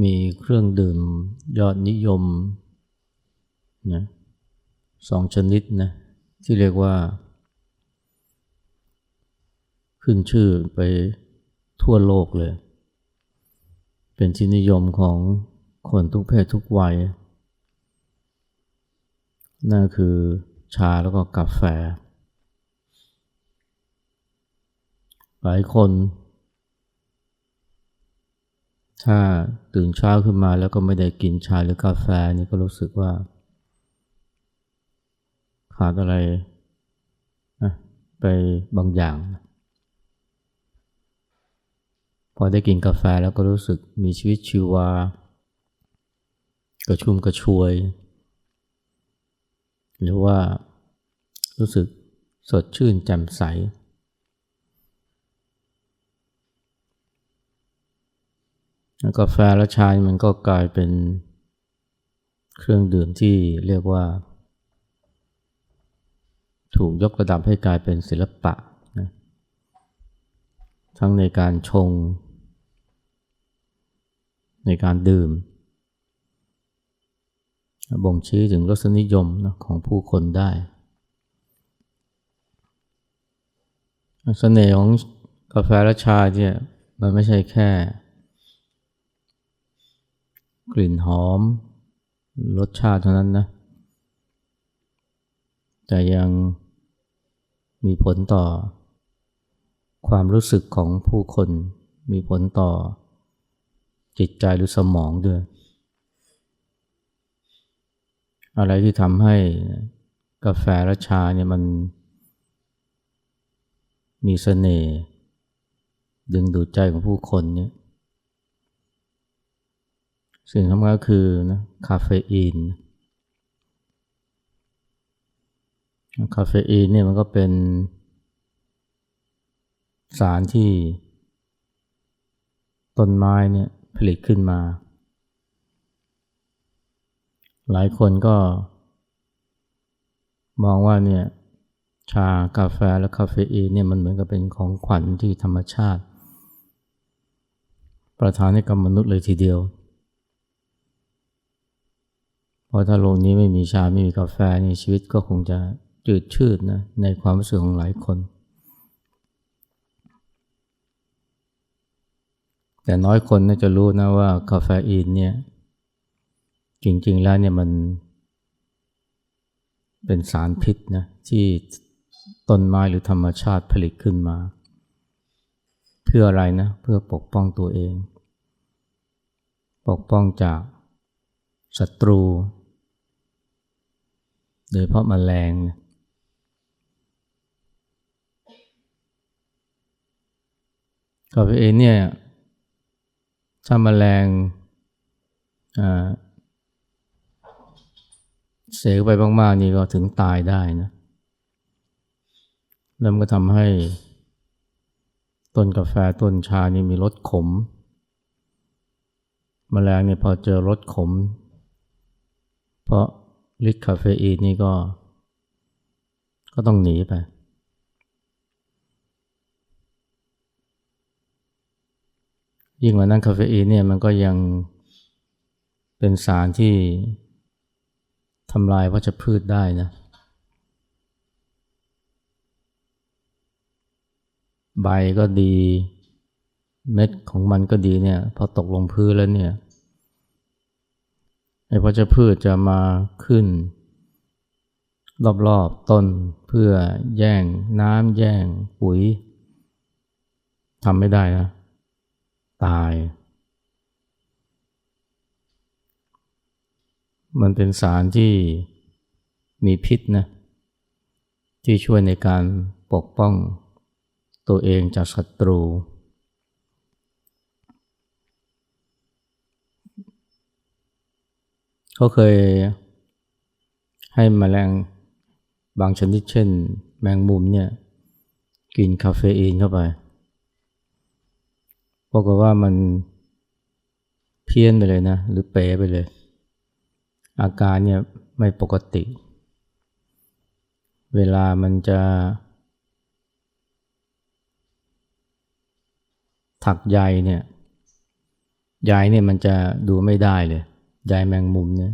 มีเครื่องดื่มยอดนิยมนะสองชนิดนะที่เรียกว่า ขึ้นชื่อไปทั่วโลกเลย เป็นที่นิยมของคนทุกเพศทุกวัยนั่นคือชาแล้วก็กาแฟ หลายคน ถ้าตื่นเช้าขึ้นมาแล้วก็ไม่ได้กินชาหรือกาแฟนี่ก็รู้สึกว่า ขาดอะไรไปบางอย่าง พอได้กินกาแฟแล้วก็รู้สึกมีชีวิตชีวา กระชุ่มกระชวย หรือว่ารู้สึกสดชื่นแจ่มใส กาแฟและชามันก็กลายเป็นเครื่องดื่มที่เรียกว่า ถูกยกระดับให้กลายเป็นศิลปะนะทั้งในการชง ในการดื่ม บ่งชี้ถึงรสนิยมนะของผู้คนได้เสน่ห์ของกาแฟและชาเนี่ยมันไม่ใช่แค่ กลิ่นหอม รสชาติเท่านั้นนะ แต่ยังมีผลต่อ ความรู้สึกของผู้คน มีผลต่อจิตใจหรือสมองด้วย อะไรที่ทำให้กาแฟและชาเนี่ยมันมีเสน่ห์ดึงดูดใจของผู้คนเนี่ย สิ่งสำคัญก็คือนะคาเฟอีน คาเฟอีนเนี่ยมันก็เป็นสารที่ต้นไม้เนี่ยผลิตขึ้นมา หลายคนก็มองว่าเนี่ยชากาแฟและคาเฟอีนเนี่ยมันเหมือนกับเป็นของขวัญที่ธรรมชาติ ประทานให้กับมนุษย์เลยทีเดียว เพราะถ้าโลกนี้ไม่มีชาไม่มีกาแฟนี่ชีวิตก็คงจะจืดชืดนะในความรู้สึกของหลายคน แต่น้อยคนน่าจะรู้นะว่ากาแฟอีนเนี่ยจริงๆแล้วเนี่ยมันเป็นสารพิษนะที่ต้นไม้หรือธรรมชาติผลิตขึ้นมา เพื่ออะไรนะ เพื่อปกป้องตัวเอง ปกป้องจากศัตรู โดยเพราะมแมลงกาแฟเองเนี่ยถ้าแมลงเสกไปมากๆนี่ก็ถึงตายได้นะ แล้วมันก็ทำให้ต้นกาแฟต้นชานี่มีรสขมมแมลงเนี่ยพอเจอรสขม เพราะ ฤทธิ์คาเฟอีนนี่ก็ ก็ต้องหนีไป ยิ่งกว่านั้นคาเฟอีนเนี่ยมันก็ยังเป็นสารที่ทำลายวัชพืชได้นะ ใบก็ดี เม็ดของมันก็ดีเนี่ย พอตกลงพื้นแล้วเนี่ย ไอ้วัชพืชจะมาขึ้น รอบๆต้นเพื่อแย่งน้ำแย่งปุ๋ยทำไม่ได้นะตาย มันเป็นสารที่มีพิษนะที่ช่วยในการปกป้องตัวเองจากศัตรู เขาเคยให้มแมลงบางชนิดเช่น แมงมุมเนี่ยกินคาเฟอีนเข้าไปปรากฏว่ามันเพี้ยนไปเลยนะ หรือเป๋ไปเลย อาการเนี่ยไม่ปกติ เวลามันจะ ถักใยเนี่ยใยเนี่ยมันจะดูไม่ได้เลย ใยแมงมุมเนี่ย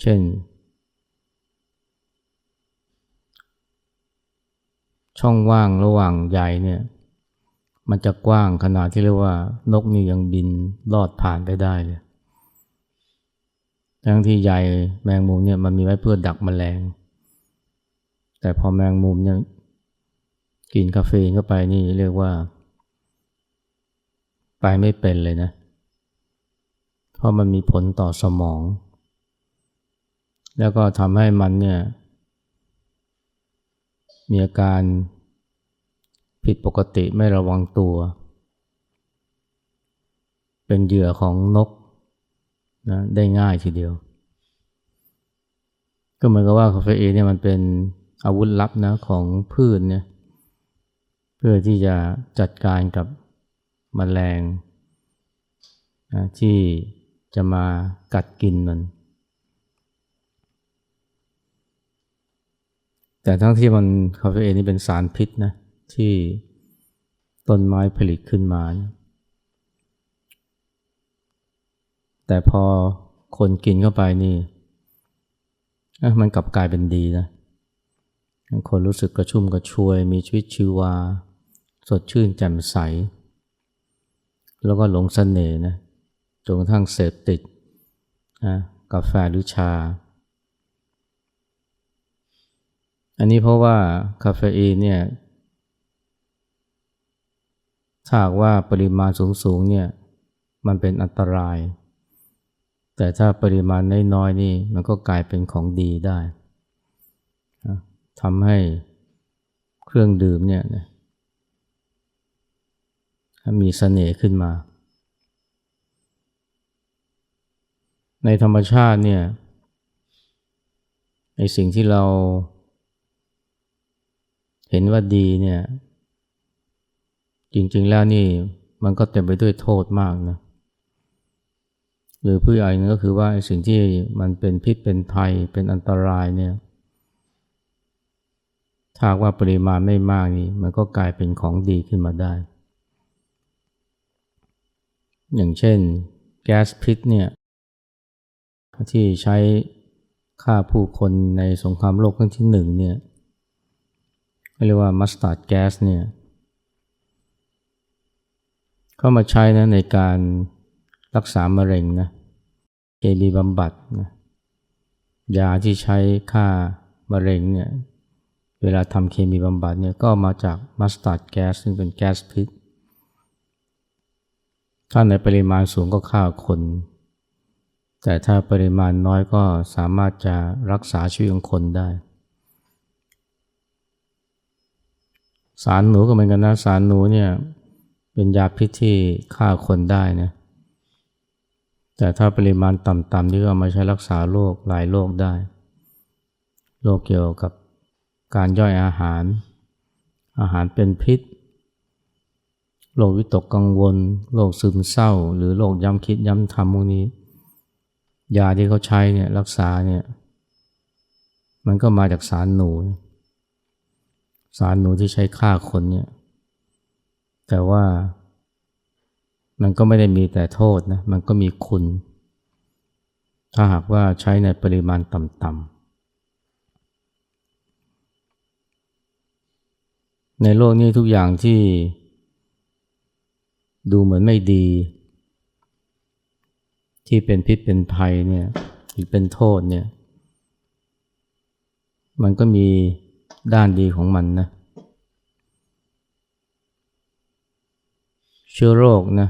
เช่น ช่องว่างระหว่างใยเนี่ย มันจะกว้างขนาดที่เรียกว่า นกนี่ยังบินลอดผ่านไปได้เลย ทั้งที่ใยแมงมุมเนี่ยมันมีไว้เพื่อดักแมลง แต่พอแมงมุมเนี่ยกินกาแฟเข้าไปนี่เรียกว่า ไปไม่เป็นเลยนะเพราะมันมีผลต่อสมอง แล้วก็ทำให้มันเนี่ยมีอาการผิดปกติไม่ระวังตัว เป็นเหยื่อของนกนะได้ง่ายทีเดียว ก็เหมือนกับว่าคาเฟอีนเนี่ยมันเป็นอาวุธลับนะของพืชเนี่ยเพื่อที่จะจัดการกับมแมลงนะที่ จะมากัดกินมัน แต่ทั้งที่มันคาเฟอีนนี่เป็นสารพิษนะที่ต้นไม้ผลิตขึ้นมานะแต่พอคนกินเข้าไปนี่มันกลับกลายเป็นดีนะคนรู้สึกกระชุ่มกระชวย มีชีวิตชีวา สดชื่นแจ่มใส แล้วก็หลงสเสน่ห์นะ จนกระทั่งเสพติดนะกาแฟหรือชา อันนี้เพราะว่าคาเฟอีนเนี่ยถ้าหากว่าปริมาณสูงๆเนี่ยมันเป็นอันตราย แต่ถ้าปริมาณน้อยๆนี่มันก็กลายเป็นของดีได้ทำให้เครื่องดื่มเนี่ยมีเสน่ห์ขึ้นมา ในธรรมชาติเนี่ยในสิ่งที่เรา เห็นว่าดีเนี่ย จริงๆแล้วนี่มันก็เต็มไปด้วยโทษมากนะหรือผู้ใหญ่นก็คือว่าสิ่งที่มันเป็นพิษเป็นภัยเป็นอันตรายเนี่ยถ้าว่าปริมาณไม่มากนี่มันก็กลายเป็นของดีขึ้นมาได้ อย่างเช่น แก๊สพิษเนี่ย ที่ใช้ฆ่าผู้คนในสงครามโลกครั้งที่หนึ่งเนี่ยเรียกว่ามัสตาร์ดแก๊สเนี่ยเข้ามาใช้นะในการรักษามะเร็งนะเคมีบำบัดนะยาที่ใช้ฆ่ามะเร็งเนี่ยเวลาทำเคมีบำบัดเนี่ยก็มาจากมัสตาร์ดแก๊สซึ่งเป็นแก๊สพิษถ้าในปริมาณสูงก็ฆ่าคน แต่ถ้าปริมาณน้อยก็สามารถจะรักษาชีวิตของคนได้ สารหนูก็เหมือนกันนะสารหนูเนี่ยเป็นยาพิษที่ฆ่าคนได้นะแต่ถ้าปริมาณต่ำๆนี่ก็มาใช้รักษาโรคหลายโรคได้โรคเกี่ยวกับการย่อยอาหาร อาหารเป็นพิษโรควิตกกังวลโรคซึมเศร้า หรือโรคย้ำคิดย้ำทำพวกนี้ ยาที่เขาใช้เนี่ยรักษาเนี่ยมันก็มาจากสารหนู สารหนูที่ใช้ฆ่าคนเนี่ยแต่ว่ามันก็ไม่ได้มีแต่โทษนะมันก็มีคุณ ถ้าหากว่าใช้ในปริมาณต่ำๆในโลกนี้ทุกอย่างที่ดูเหมือนไม่ดี ที่เป็นพิษเป็นภัยเนี่ยหรือเป็นโทษเนี่ย มันก็มีด้านดีของมันนะ เชื้อโรคนะ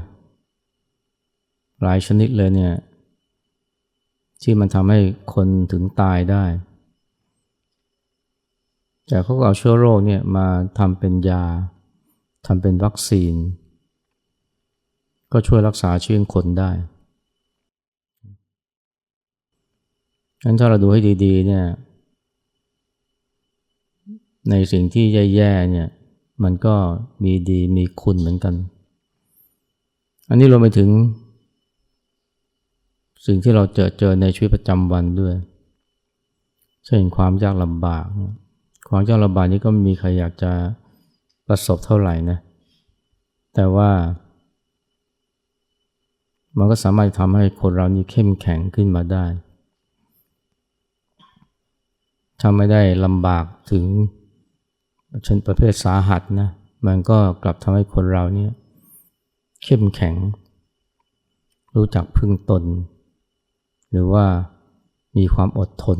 หลายชนิดเลยเนี่ย ที่มันทำให้คนถึงตายได้ แต่เขาก็เอาเชื้อโรคเนี่ยมาทำเป็นยาทำเป็นวัคซีน ก็ช่วยรักษาชีวิตคนได้ งั้นถ้าเราดูให้ดีๆ เนี่ย ในสิ่งที่แย่ๆเนี่ย มันก็มีดีมีคุณเหมือนกัน อันนี้รวมไปถึง สิ่งที่เราเจอเจอในชีวิตประจำวันด้วย เช่นความยากลำบาก ความยากลำบากนี้ก็ไม่มีใครอยากจะประสบเท่าไหร่นะ แต่ว่า มันก็สามารถทำให้คนเรานี่เข้มแข็งขึ้นมาได้ ถ้าไม่ได้ลำบากถึงชนประเภทสาหัสนะ มันก็กลับทำให้คนเราเนี่ยเข้มแข็ง รู้จักพึ่งตน หรือว่ามีความอดทน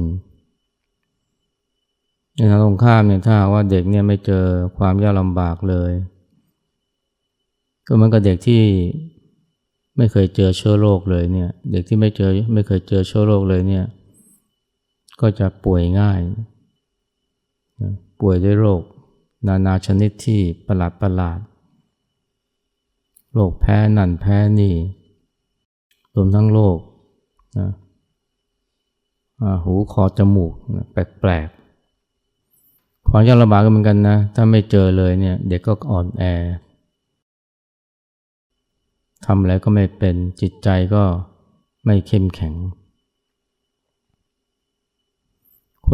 ในทางตรงข้ามเนี่ยถ้าว่าเด็กเนี่ยไม่เจอความยากลำบากเลย ก็เหมือนกับเด็กที่ไม่เคยเจอเชื้อโรคเลยเนี่ย เด็กที่ไม่เจอไม่เคยเจอเชื้อโรคเลยเนี่ย ก็จะป่วยง่าย ป่วยด้วยโรค นานาชนิดที่ประหลาดประหลาด โรคแพ้นั่นแพ้นี่ รวมทั้งโรคนะหูคอจมูกแปลกๆ ความยากลำบากก็เหมือนกันนะ ถ้าไม่เจอเลยเนี่ยเด็กก็อ่อนแอทำอะไรก็ไม่เป็นจิตใจก็ไม่เข้มแข็ง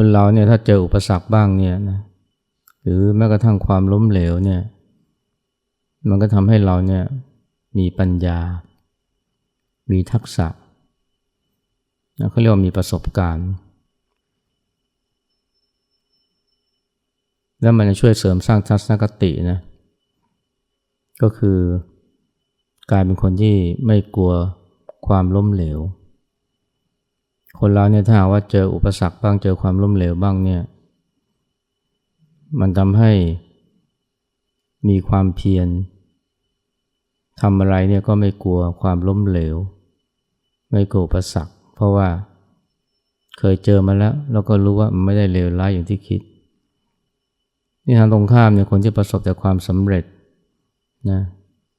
คนเราเนี่ยถ้าเจออุปสรรคบ้างเนี่ยนะหรือแม้กระทั่งความล้มเหลวเนี่ย มันก็ทำให้เราเนี่ยมีปัญญา มีทักษะเขาเรียกว่ามีประสบการณ์ แล้วมันจะช่วยเสริมสร้างทัศนคตินะก็คือกลายเป็นคนที่ไม่กลัวความล้มเหลว คนเราเนี่ยถ้าหากว่าเจออุปสรรคบ้างเจอความล้มเหลวบ้างเนี่ยมันทำให้มีความเพียรทำอะไรเนี่ยก็ไม่กลัวความล้มเหลว ไม่กลัวอุปสรรคเพราะว่าเคยเจอมาแล้ว แล้วก็รู้ว่ามันไม่ได้เลวร้ายอย่างที่คิด นี่ทางตรงข้ามเนี่ยคนที่ประสบแต่ความสำเร็จนะ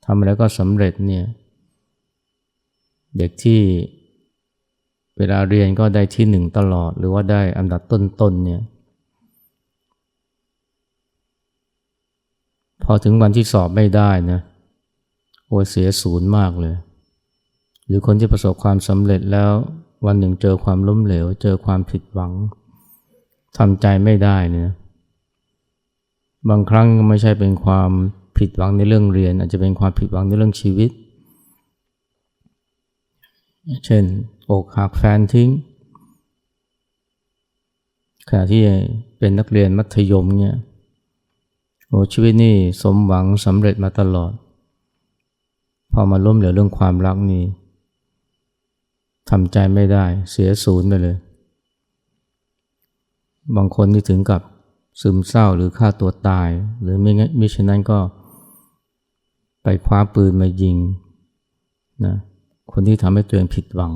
ทำอะไรก็สำเร็จเนี่ยเด็กที่ เวลาเรียนก็ได้ที่หนึ่งตลอด หรือว่าได้อันดับต้นๆเนี่ยพอถึงวันที่สอบไม่ได้นะโอ้เสียศูนย์มากเลย หรือคนที่ประสบความสำเร็จแล้ววันหนึ่งเจอความล้มเหลว เจอความผิดหวังทำใจไม่ได้เนี่ยบางครั้งไม่ใช่เป็นความผิดหวังในเรื่องเรียน อาจจะเป็นความผิดหวังในเรื่องชีวิต เช่น อกหักแฟนทิ้งขณะที่เป็นนักเรียนมัธยมเนี่ยโอ้ชีวิตนี่สมหวังสำเร็จมาตลอด พอมาล้มเหลวเรื่องความรักนี่ทำใจไม่ได้เสียศูนย์ไปเลย บางคนนี่ถึงกับซึมเศร้าหรือฆ่าตัวตาย หรือไม่งั้นมิฉะนั้นก็ ไปคว้าปืนมายิงนะคนที่ทำให้ตัวเองผิดหวัง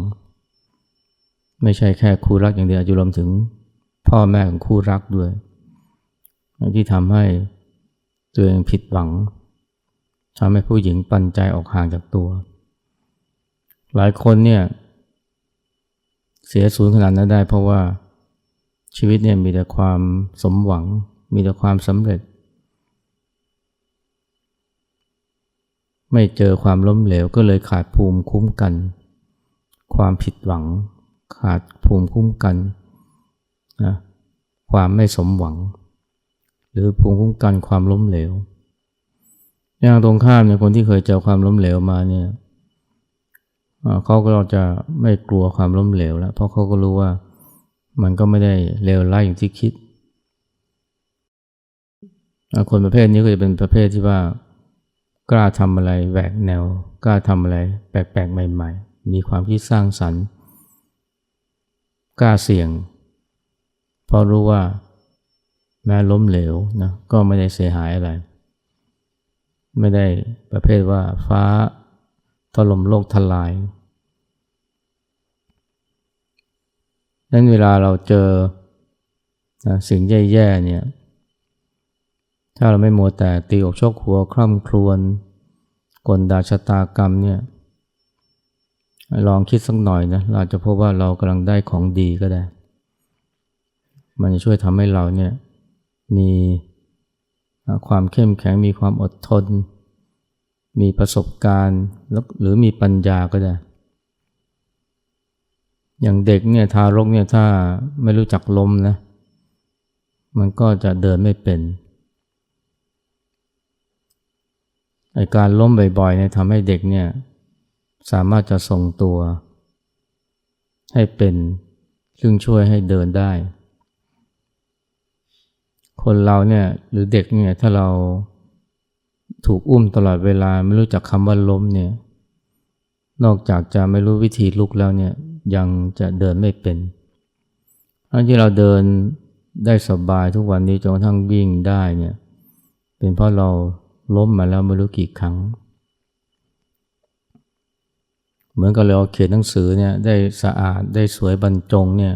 ไม่ใช่แค่คู่รักอย่างเดียวอาจจะรวมถึงพ่อแม่ของคู่รักด้วย ที่ทำให้ตัวเองผิดหวังทำให้ผู้หญิงปันใจออกห่างจากตัว หลายคนเนี่ยเสียสูญขนาดนั้นได้ เพราะว่าชีวิตเนี่ยมีแต่ความสมหวัง มีแต่ความสำเร็จ ไม่เจอความล้มเหลวก็เลยขาดภูมิคุ้มกัน ความผิดหวัง ขาดภูมิคุ้มกันนะความไม่สมหวัง หรือภูมิคุ้มกันความล้มเหลว อย่างตรงข้ามเนี่ยคนที่เคยเจอความล้มเหลวมาเนี่ยเขาก็จะไม่กลัวความล้มเหลวแล้ว เพราะเขาก็รู้ว่ามันก็ไม่ได้เลวร้ายอย่างที่คิด คนประเภทนี้ก็จะเป็นประเภทที่ว่ากล้าทำอะไรแหวกแนว กล้าทำอะไรแปลกๆใหม่ ๆ มีความคิดสร้างสรรค์ กล้าเสี่ยง เพราะรู้ว่าแม้ล้มเหลวนะก็ไม่ได้เสียหายอะไร ไม่ได้ประเภทว่าฟ้าถล่มโลกทลายนั้นเวลาเราเจอนะสิ่งแย่ๆเนี่ย ถ้าเราไม่มัวแต่ตีอกชกหัวคร่ำครวญกลดาชะตากรรมเนี่ย ลองคิดสักหน่อยนะเราจะพบว่าเรากำลังได้ของดีก็ได้ มันจะช่วยทำให้เราเนี่ยมีความเข้มแข็งมีความอดทน มีประสบการณ์หรือมีปัญญาก็ได้ อย่างเด็กเนี่ยทารกเนี่ยถ้าไม่รู้จักลมนะมันก็จะเดินไม่เป็นไอการล้มบ่อยๆเนี่ยทำให้เด็กเนี่ย สามารถจะทรงตัว ให้เป็นซึ่งช่วยให้เดินได้ คนเราเนี่ยหรือเด็กเนี่ยถ้าเราถูกอุ้มตลอดเวลาไม่รู้จักคำว่าล้มเนี่ยนอกจากจะไม่รู้วิธีลุกแล้วเนี่ยยังจะเดินไม่เป็นทั้งที่เราเดินได้สบายทุกวันนี้จนกระทั่งวิ่งได้เนี่ยเป็นเพราะเราล้มมาแล้วไม่รู้กี่ครั้ง เหมือนกับเราเขียนหนังสือเนี่ยได้สะอาดได้สวยบรรจงเนี่ย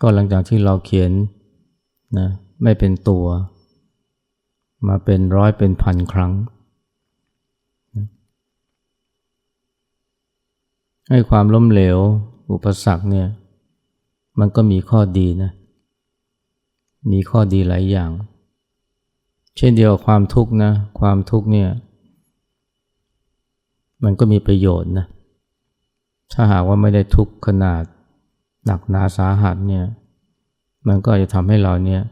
ก็หลังจากที่เราเขียนนะไม่เป็นตัว มาเป็นร้อยเป็นพันครั้ง ให้ความล้มเหลว อุปสรรคเนี่ยมันก็มีข้อดีนะมีข้อดีหลายอย่าง เช่นเดียวกับความทุกข์นะความทุกข์เนี่ย มันก็มีประโยชน์นะ ถ้าหากว่าไม่ได้ทุกข์ขนาดหนักหนาสาหัสเนี่ย มันก็จะทำให้เราเนี่ย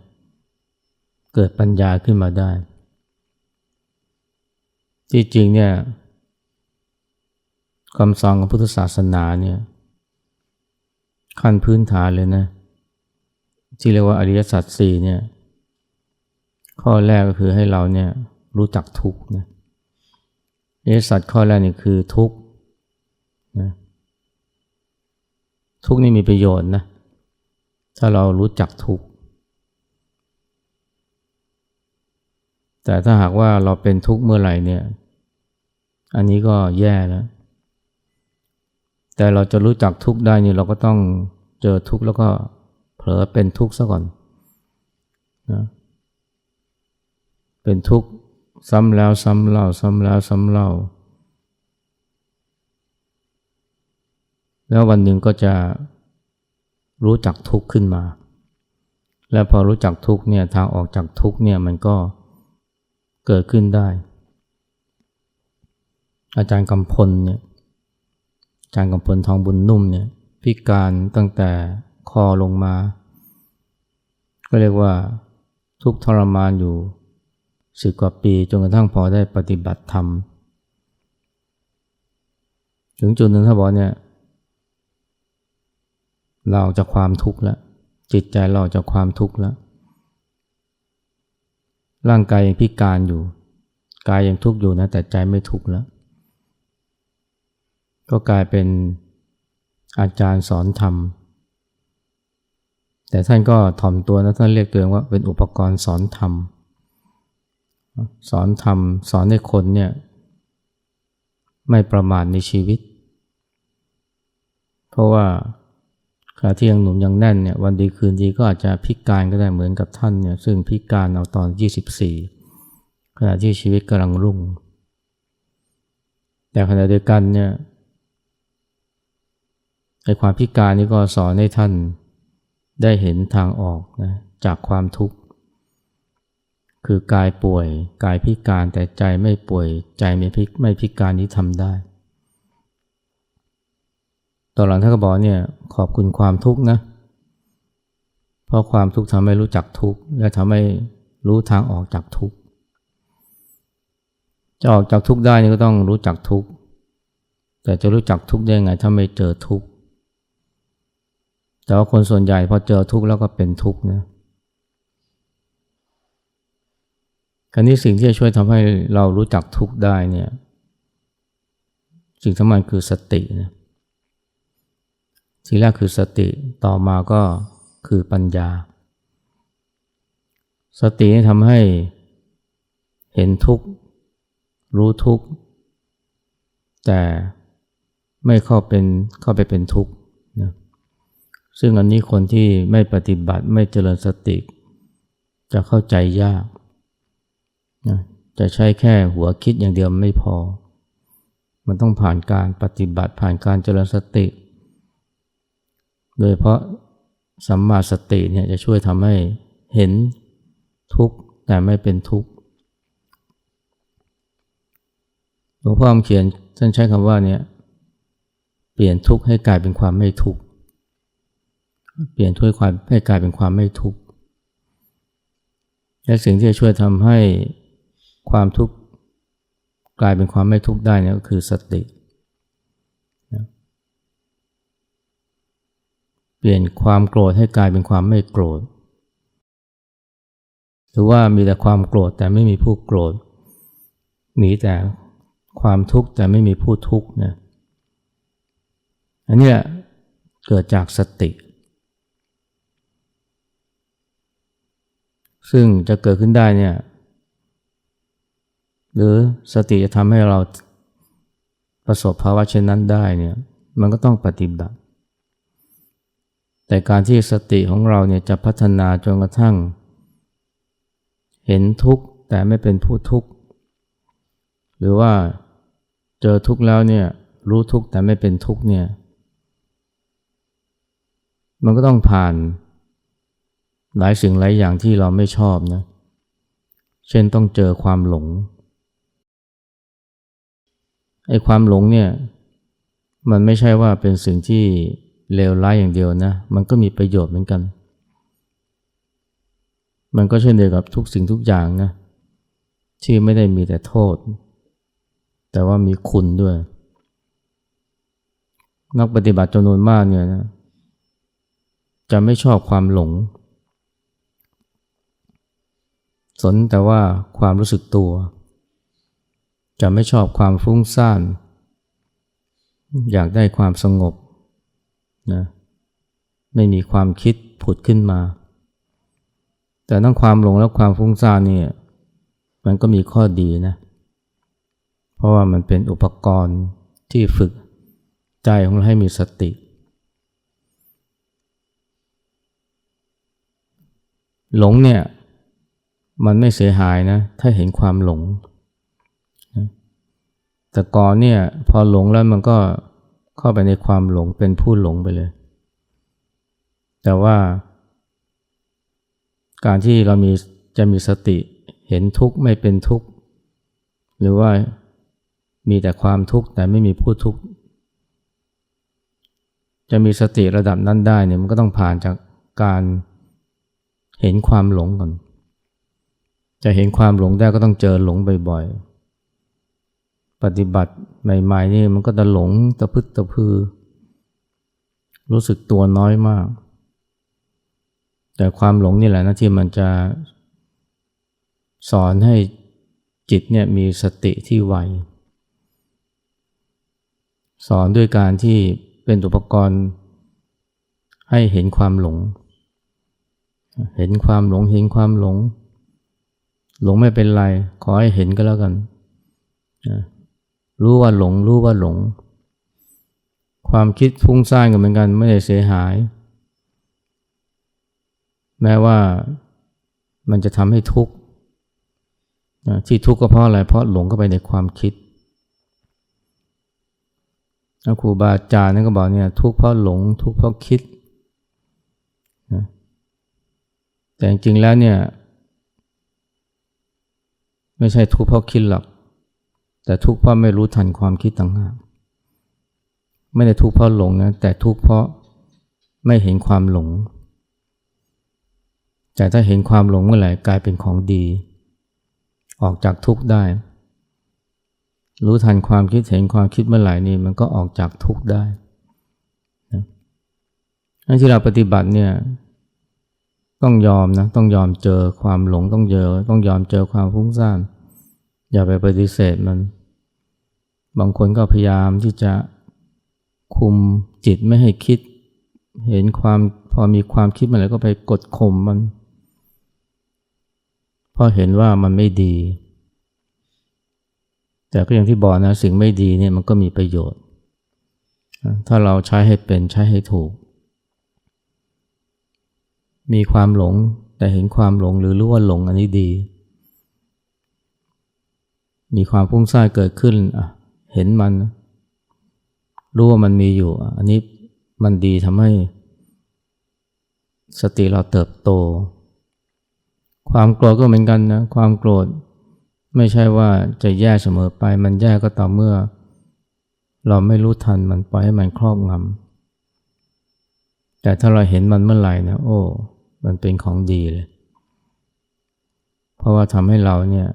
เกิดปัญญาขึ้นมาได้ ที่จริงเนี่ยคำสอนของพุทธศาสนาเนี่ยขั้นพื้นฐานเลยนะ ที่เรียกว่าอริยสัจสี่เนี่ย ข้อแรกก็คือให้เราเนี่ยรู้จักทุกนะ อริยสัจข้อแรกนี่คือทุกข์นะทุกข์นี่มีประโยชน์นะ ถ้าเรารู้จักทุกข์ แต่ถ้าหากว่าเราเป็นทุกข์เมื่อไหร่เนี่ย อันนี้ก็แย่แล้ว แต่เราจะรู้จักทุกข์ได้นี่เราก็ต้องเจอทุกข์แล้วก็เผลอเป็นทุกข์ซะก่อนนะเป็นทุกข์ ซ้ำแล้วซ้ำเล่า ซ้ำแล้วซ้ำเล่า แล้ววันหนึ่งก็จะรู้จักทุกข์ขึ้นมา และพอรู้จักทุกข์เนี่ยทางออกจากทุกข์เนี่ยมันก็เกิดขึ้นได้ อาจารย์กำพลเนี่ยอาจารย์กำพลทองบุญนุ่มเนี่ยพิการตั้งแต่คอลงมา ก็เรียกว่าทุกทรมานอยู่ สิบกว่าปีจนกระทั่งพอได้ปฏิบัติธรรม ถึงจุดหนึ่งถ้าบอกเนี่ยเราจะความทุกข์แล้วจิตใจเราจะความทุกข์แล้วร่างกายยังพิการอยู่ กายยังทุกข์อยู่นะแต่ใจไม่ทุกข์แล้ว ก็กลายเป็นอาจารย์สอนธรรม แต่ท่านก็ถ่อมตัวนะท่านเรียกตัวเองว่าเป็นอุปกรณ์สอนธรรม สอนธรรมสอนให้คนเนี่ยไม่ประมาทในชีวิต เพราะว่าขณะที่ยังหนุ่มยังแน่นเนี่ยวันดีคืนดีก็อาจจะพิการก็ได้เหมือนกับท่านเนี่ยซึ่งพิการเอาตอน 24 ขณะที่ชีวิตกำลังรุ่ง แต่ขณะเดียวกันเนี่ยในความพิการนี้ก็สอนให้ท่านได้เห็นทางออกนะจากความทุกข์ คือกายป่วยกายพิการแต่ใจไม่ป่วยใจไม่พิไม่พิการนี้ทำได้ตอนหลังท่านก็บอกเนี่ยขอบคุณความทุกข์นะ เพราะความทุกข์ทำให้รู้จักทุกข์และทำให้รู้ทางออกจากทุกข์จะออกจากทุกข์ได้นี่ก็ต้องรู้จักทุกข์แต่จะรู้จักทุกข์ได้ไงถ้าไม่เจอทุกข์แต่ว่าคนส่วนใหญ่พอเจอทุกข์แล้วก็เป็นทุกข์นะ คราวนี้สิ่งที่จะช่วยทำให้เรารู้จักทุกข์ได้เนี่ยสิ่งสำคัญคือสตินะสิ่งแรกคือสติต่อมาก็คือปัญญา สติทำให้เห็นทุกข์ รู้ทุกข์ แต่ไม่เข้าเป็นเข้าไปเป็นทุกข์นะซึ่งอันนี้คนที่ไม่ปฏิบัติไม่เจริญสติ จะเข้าใจยาก จะใช้แค่หัวคิดอย่างเดียวไม่พอ มันต้องผ่านการปฏิบัติผ่านการเจริญสติ โดยเพราะสัมมาสติเนี่ยจะช่วยทำให้เห็นทุกข์แต่ไม่เป็นทุกข์หลวงพ่อเขียนท่านใช้คำว่าเนี่ยเปลี่ยนทุกข์ให้กลายเป็นความไม่ทุกข์เปลี่ยนทุกข์ความให้กลายเป็นความไม่ทุกข์และสิ่งที่จะช่วยทำให้ ความทุกข์กลายเป็นความไม่ทุกข์ได้เนี่ยก็คือสตินะเปลี่ยนความโกรธให้กลายเป็นความไม่โกรธ หรือว่ามีแต่ความโกรธแต่ไม่มีผู้โกรธ มีแต่ความทุกข์แต่ไม่มีผู้ทุกข์นะอันนี้เกิดจากสติ ซึ่งจะเกิดขึ้นได้เนี่ย หรือสติจะทำให้เราประสบภาวะเช่นนั้นได้เนี่ยมันก็ต้องปฏิบัติ แต่การที่สติของเราเนี่ยจะพัฒนาจนกระทั่ง เห็นทุกข์แต่ไม่เป็นผู้ทุกข์หรือว่าเจอทุกข์แล้วเนี่ยรู้ทุกข์แต่ไม่เป็นทุกข์เนี่ยมันก็ต้องผ่านหลายสิ่งหลายอย่างที่เราไม่ชอบนะ เช่นต้องเจอความหลง ไอ้ความหลงเนี่ยมันไม่ใช่ว่าเป็นสิ่งที่เลวร้ายอย่างเดียวนะ มันก็มีประโยชน์เหมือนกัน มันก็เช่นเดียวกับทุกสิ่งทุกอย่างนะที่ไม่ได้มีแต่โทษ แต่ว่ามีคุณด้วย นักปฏิบัติจำนวนมากเนี่ยนะจะไม่ชอบความหลง สนแต่ว่าความรู้สึกตัว จะไม่ชอบความฟุ้งซ่าน อยากได้ความสงบนะไม่มีความคิดผุดขึ้นมา แต่ทั้งความหลงและความฟุ้งซ่านนี่มันก็มีข้อดีนะ เพราะว่ามันเป็นอุปกรณ์ที่ฝึกใจของเราให้มีสติ หลงเนี่ยมันไม่เสียหายนะ ถ้าเห็นความหลง แต่ก่อนเนี่ยพอหลงแล้วมันก็เข้าไปในความหลงเป็นผู้หลงไปเลย แต่ว่า การที่เรามีจะมีสติเห็นทุกข์ไม่เป็นทุกข์ หรือว่ามีแต่ความทุกข์แต่ไม่มีผู้ทุกข์ จะมีสติระดับนั้นได้เนี่ยมันก็ต้องผ่านจากการเห็นความหลงก่อน จะเห็นความหลงได้ก็ต้องเจอหลงบ่อยๆ ฏิบัติใหม่ๆนี่มันก็จะหลงตะพึดตะพือ รู้สึกตัวน้อยมาก แต่ความหลงนี่แหละนะที่มันจะสอนให้จิตเนี่ยมีสติที่ไว สอนด้วยการที่เป็นอุปกรณ์ให้เห็นความหลง เห็นความหลงเห็นความหลง หลงไม่เป็นไร ขอให้เห็นก็แล้วกัน รู้ว่าหลง รู้ว่าหลง ความคิดฟุ้งซ่านกันเหมือนกันไม่ได้เสียหาย แม้ว่ามันจะทำให้ทุกข์ที่ทุกข์ก็เพราะอะไร เพราะหลงเข้าไปในความคิดครูบาอาจารย์นั่นก็บอกเนี่ยทุกข์เพราะหลง ทุกข์เพราะคิดนะแต่จริงๆแล้วเนี่ย ไม่ใช่ทุกข์เพราะคิดหรอก แต่ทุกข์เพราะไม่รู้ทันความคิดต่างหากไม่ได้ทุกข์เพราะหลงนะแต่ทุกข์เพราะไม่เห็นความหลง แต่ถ้าเห็นความหลงเมื่อไหร่กลายเป็นของดี ออกจากทุกข์ได้ รู้ทันความคิดเห็นความคิดเมื่อไหร่นี่มันก็ออกจากทุกข์ได้นะนั่นที่เราปฏิบัติเนี่ยต้องยอมนะต้องยอมเจอความหลงต้องเจอ ต้องยอมเจอความฟุ้งซ่านอย่าไปปฏิเสธมัน บางคนก็พยายามที่จะคุมจิตไม่ให้คิด เห็นความพอมีความคิดมาแล้วก็ไปกดข่มมันเพราะเห็นว่ามันไม่ดี แต่ก็อย่างที่บอกนะสิ่งไม่ดีเนี่ยมันก็มีประโยชน์ ถ้าเราใช้ให้เป็นใช้ให้ถูก มีความหลงแต่เห็นความหลงหรือรู้ว่าหลงอันนี้ดี มีความพุ่งซ่านเกิดขึ้นอะ เห็นมัน รู้ว่ามันมีอยู่ อันนี้มันดีทำให้ สติเราเติบโต ความโกรธก็เหมือนกันนะ ความโกรธไม่ใช่ว่าจะแย่เสมอไป มันแย่ก็ต่อเมื่อ เราไม่รู้ทันมันปล่อยให้มันครอบงำแต่ถ้าเราเห็นมันเมื่อไหร่นะ โอ้ มันเป็นของดีเลย เพราะว่าทำให้เราเนี่ย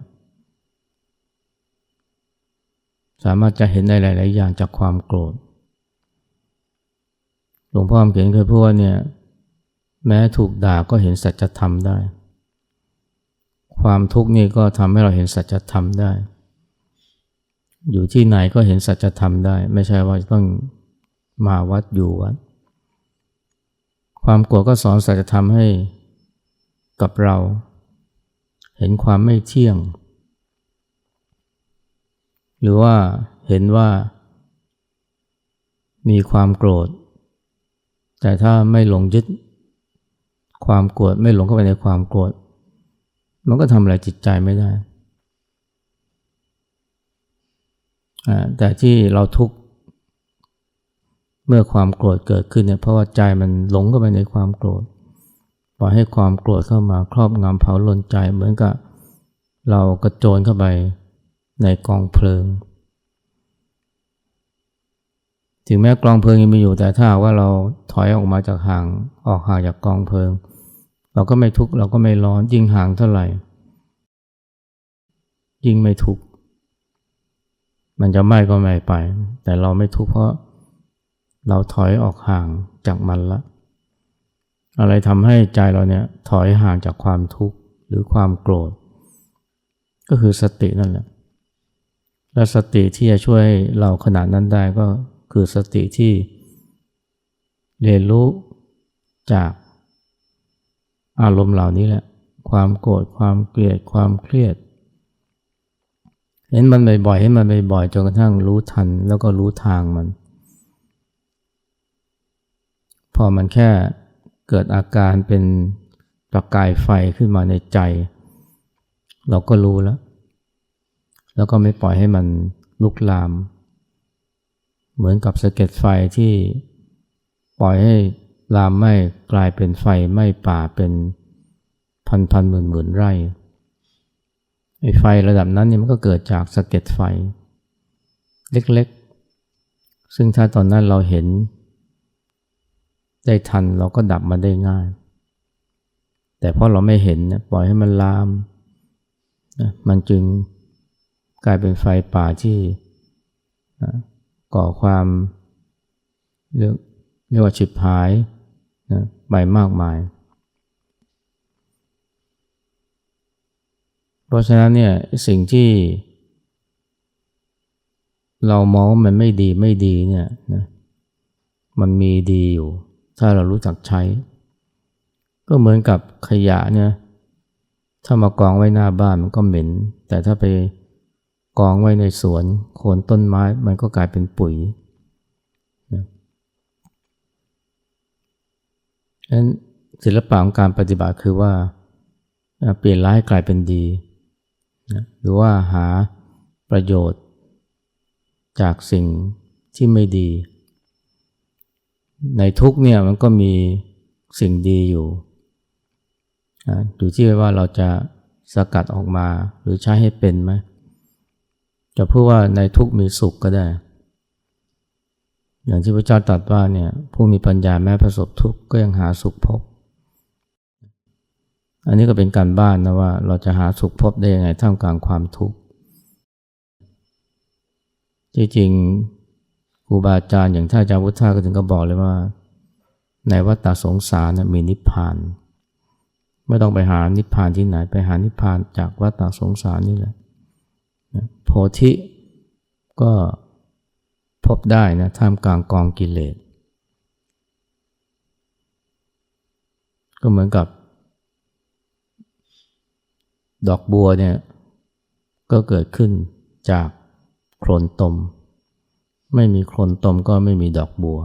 สามารถจะเห็นได้หลาย ๆ อย่างจากความโกรธ หลวงพ่อคำเขียนเคยพูดว่าเนี่ยแม้ถูกด่าก็เห็นสัจธรรมได้ ความทุกข์นี่ก็ทำให้เราเห็นสัจธรรมได้ อยู่ที่ไหนก็เห็นสัจธรรมได้ ไม่ใช่ว่าต้องมาวัดอยู่วัด ความโกรธก็สอนสัจธรรมให้กับเรา เห็นความไม่เที่ยง หรือว่าเห็นว่า มีความโกรธ แต่ถ้าไม่หลงยึดความโกรธไม่หลงเข้าไปในความโกรธ มันก็ทำอะไรจิตใจไม่ได้ แต่ที่เราทุกข์เมื่อความโกรธเกิดขึ้นเนี่ยเพราะว่าใจมันหลงเข้าไปในความโกรธปล่อยให้ความโกรธเข้ามาครอบงำเผาลนใจเหมือนกับเรากระโจนเข้าไป ในกองเพลิง ถึงแม้กองเพลิงยังมีอยู่แต่ถ้าว่าเราถอยออกมาจากห่างออกห่างจากกองเพลิง เราก็ไม่ทุกข์เราก็ไม่ร้อนยิ่งห่างเท่าไหร่ ยิ่งไม่ทุกข์มันจะไหม้ก็ไหม่ไป แต่เราไม่ทุกข์เพราะเราถอยออกห่างจากมันละ อะไรทำให้ใจเราเนี่ยถอยห่างจากความทุกข์หรือความโกรธ ก็คือสตินั่นแหละ และสติที่จะช่วยเราขนาดนั้นได้ก็คือสติที่เรียนรู้จากอารมณ์เหล่านี้แหละ ความโกรธ ความเกลียด ความเครียด เห็นมันบ่อยๆเห็นมันบ่อยๆ จนกระทั่งรู้ทันแล้วก็รู้ทางมัน พอมันแค่เกิดอาการเป็นประกายไฟขึ้นมาในใจ เราก็รู้แล้ว แล้วก็ไม่ปล่อยให้มันลุกลาม เหมือนกับสะเก็ดไฟที่ปล่อยให้ลามไหม้กลายเป็นไฟไหม้ป่าเป็นพันพันหมื่นหมื่นไร่ไอ้ไฟระดับนั้นเนี่ยมันก็เกิดจากสะเก็ดไฟ เล็กๆ ซึ่งถ้าตอนนั้นเราเห็น ได้ทันเราก็ดับมันได้ง่าย แต่เพราะเราไม่เห็นปล่อยให้มันลามนะมันจึง กลายเป็นไฟป่าที่ก่อความเรียกเรียกว่าฉิบหายนะไปมากมาย เพราะฉะนั้นเนี่ยสิ่งที่ เรามองมันไม่ดีไม่ดีเนี่ยนะมันมีดีอยู่ ถ้าเรารู้จักใช้ ก็เหมือนกับขยะเนี่ยถ้ามากองไว้หน้าบ้านมันก็เหม็น แต่ถ้าไป กองไว้ในสวนโคนต้นไม้มันก็กลายเป็นปุ๋ยฉะนั้นศิลปะของการปฏิบัติคือว่า เปลี่ยนร้ายกลายเป็นดีนะหรือว่าหาประโยชน์ จากสิ่งที่ไม่ดี ในทุกเนี่ยมันก็มีสิ่งดีอยู่อยู่ที่ว่าเราจะสกัดออกมาหรือใช้ให้เป็นไหม จะพูดว่าในทุกมีสุขก็ได้ อย่างที่พระเจ้าตรัสว่าเนี่ยผู้มีปัญญาแม้ประสบทุกข์ก็ยังหาสุขพบ อันนี้ก็เป็นการบ้านนะว่าเราจะหาสุขพบได้ยังไงท่ามกลางความทุกข์จริงๆครูบาอาจารย์อย่างท่านอาจารย์พุทธาก็ถึงก็บอกเลยว่า ในวัฏสงสารมีนิพพาน ไม่ต้องไปหานิพพานที่ไหนไปหานิพพานจากวัฏสงสารนี่แหละ โพธิก็พบได้นะท่ามกลางกองกิเลส ก็เหมือนกับ ดอกบัวเนี่ยก็เกิดขึ้นจากโคลนตม ไม่มีโคลนตมก็ไม่มีดอกบัว